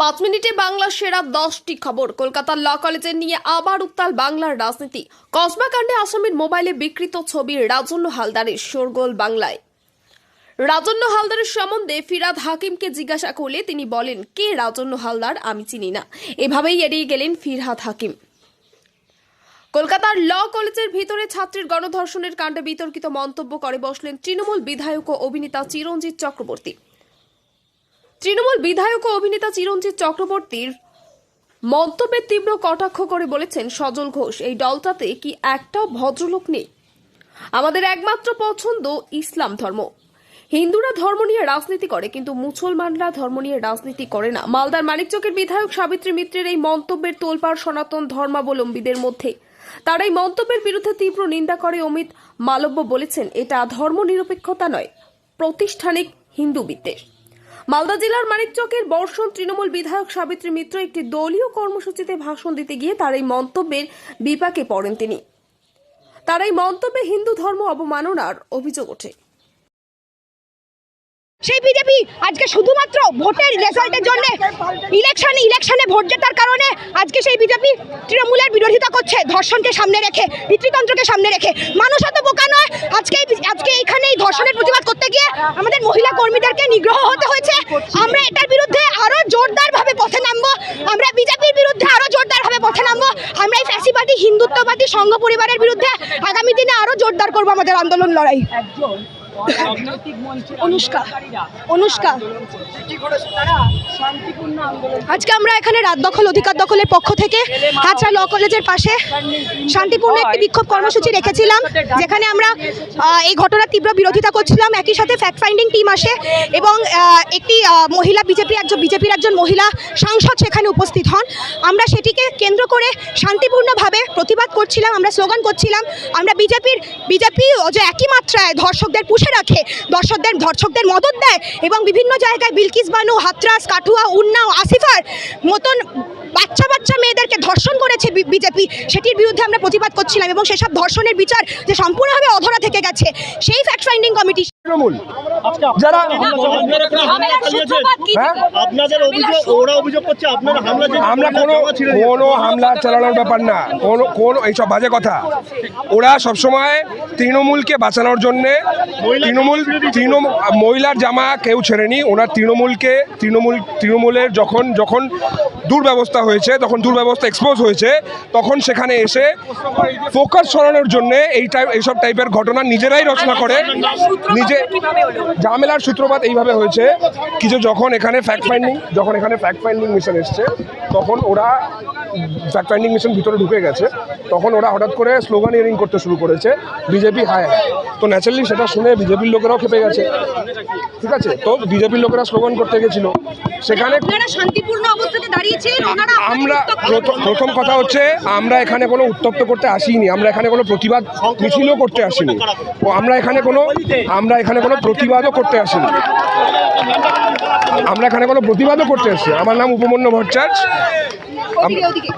পাঁচ মিনিটে বাংলা সেরা দশটি খবর। কলকাতার ল কলেজে নিয়ে আবার উত্তাল বাংলার রাজনীতি। কসবা কাণ্ডে আসামের মোবাইলে বিকৃত ছবি রাজন্য হালদারের শোরগোল বাংলায়। রাজন্য হালদারের সম্বন্ধে ফিরাদ হাকিমকে জিজ্ঞাসা করলে তিনি বলেন, কে রাজন্য হালদার? আমি চিনি না। এভাবেই এড়িয়ে গেলেন ফিরহাদ হাকিম। কলকাতার ল কলেজের ভিতরে ছাত্রীর গণধর্ষণের কাণ্ডে বিতর্কিত মন্তব্য করে বসলেন তৃণমূল বিধায়ক ও অভিনেতা চিরঞ্জিত চক্রবর্তী। তৃণমূল বিধায়ক ও অভিনেতা চিরঞ্জিত চক্রবর্তীর মন্তব্যের তীব্র কটাক্ষ করে বলেছেন সজল ঘোষ, এই দলটাতে কি একটাও ভদ্রলোক নেই? আমাদের একমাত্র পছন্দ ইসলাম ধর্ম। হিন্দুরা ধর্ম নিয়ে রাজনীতি করে, কিন্তু মুসলমানরা ধর্ম নিয়ে রাজনীতি করে না। মালদার মানিকচকের বিধায়ক সাবিত্রী মিত্রের এই মন্তব্যের তোলপাড় সনাতন ধর্মাবলম্বীদের মধ্যে। তার এই মন্তব্যের বিরুদ্ধে তীব্র নিন্দা করে অমিত মালব্য বলেছেন, এটা ধর্মনিরপেক্ষতা নয়, প্রতিষ্ঠানিক হিন্দু বিদ্বেষ মালদা জেলার মানিকচকের বর্ষণ তৃণমূল বিধায়ক সাবিত্রী মিত্র একটি দলীয় কর্মসূচিতে ভাষণ দিতে গিয়ে তার এই মন্তব্যের বিপাকে পড়েন তিনি। তার এই মন্তব্যে হিন্দু ধর্ম অবমাননার অভিযোগ ওঠে। সেই বিজেপি আজকে শুধুমাত্র ভোটের রেজাল্টের জন্য ইলেকশনে ইলেকশনে ভোট জেতার কারণে আজকে সেই বিজেপি তৃণমূলের বিরোধিতা করছে, ধর্ষণকে সামনে রেখে, পিতৃতন্ত্রকে সামনে রেখে। মানুষ অত বোকা নয়, আজকে আজকে এইখানে এই ধর্ষণের প্রতিবাদ করতে গিয়ে আমাদের মহিলা কর্মীদেরকে নিগ্রহ হতে হয়েছে। আমরা এটার বিরুদ্ধে আরও জোরদারভাবে পথে নামবো। আমরা বিজেপির বিরুদ্ধে আরও জোরদারভাবে পথে নামবো। আমরা এই ফ্যাসিবাদী হিন্দুত্ববাদী সংঘ পরিবারের বিরুদ্ধে আগামী দিনে আরও জোরদার করব আমাদের আন্দোলন লড়াই। অনুষ্কা অনুষ্কা। আজকে আমরা এখানে রাত দখল অধিকার দখলের পক্ষ থেকে হাজরা ল কলেজের পাশে শান্তিপূর্ণ একটি বিক্ষোভ কর্মসূচি রেখেছিলাম যেখানে আমরা এই ঘটনার তীব্র বিরোধিতা করছিলাম। একই সাথে ফ্যাক্ট ফাইন্ডিং টিম আসে এবং একটি মহিলা বিজেপি একজন বিজেপির একজন মহিলা সাংসদ সেখানে উপস্থিত হন। আমরা সেটিকে কেন্দ্র করে শান্তিপূর্ণভাবে প্রতিবাদ করছিলাম আমরা স্লোগান করছিলাম আমরা বিজেপির বিজেপি যে একই মাত্রায় ধর্ষকদের পুষে রাখে। দর্শকদের ধর্ষকদের মদত দেয় এবং বিভিন্ন জায়গায় বিলকিস বানু, হাতরাস, কাঠুয়া উন্নাও আসিফার মতন বাচ্চা বাচ্চা মেয়েদেরকে ধর্ষণ করেছে বিজেপি। সেটির বিরুদ্ধে আমরা প্রতিবাদ করছিলাম এবং সেসব ধর্ষণের বিচার যে সম্পূর্ণভাবে অধরা থেকে গেছে, সেই ফ্যাক্ট ফাইন্ডিং কমিটি তৃণমূল। যারা আপনাদের অভিযোগ ওরা অভিযোগ করছে আপনারা হামলা আমরা কোনো কোনো হামলা চালানোর ব্যাপার না। কোনো কোনো এইসব বাজে কথা। ওরা সবসময় তৃণমূলকে বাঁচানোর জন্যে তৃণমূল তৃণমূল মহিলার জামা কেউ ছেড়েনি। ওনার তৃণমূলকে তৃণমূল তৃণমূলের যখন যখন দুর্ব্যবস্থা হয়েছে তখন দুর্ব্যবস্থা এক্সপোজ হয়েছে তখন সেখানে এসে ফোকাস সরানোর জন্য এই টাইপ এইসব টাইপের ঘটনা নিজেরাই রচনা করে। নিজে ঝামেলার সূত্রপাত এইভাবে হয়েছে কিছু যখন এখানে ফ্যাক্ট ফাইন্ডিং যখন এখানে ফ্যাক্ট ফাইন্ডিং মিশন এসছে তখন ওরা ফ্যাক্ট ফাইন্ডিং মিশন ভিতরে ঢুকে গেছে তখন ওরা হঠাৎ করে স্লোগান ইয়ারিং করতে শুরু করেছে বিজেপি হায় তো ন্যাচারালি সেটা শুনে বিজেপির লোকেরাও খেপে গেছে। ঠিক আছে? তো বিজেপির লোকেরা স্লোগান করতে গেছিল। সেখানে আমরা প্রথম- প্রথম কথা হচ্ছে আমরা এখানে কোনো উত্তপ্ত করতে আসিনি আমরা এখানে কোনো প্রতিবাদ মিছিলও করতে আসিনি। ও আমরা এখানে কোনো আমরা এখানে কোনো প্রতিবাদও করতে আসিনি। আমরা এখানে কোনো প্রতিবাদও করতে আসছি আমার নাম উপমন্য ভট্টাচার্য। ಒದಿಗೆ ಒದಿಗೆ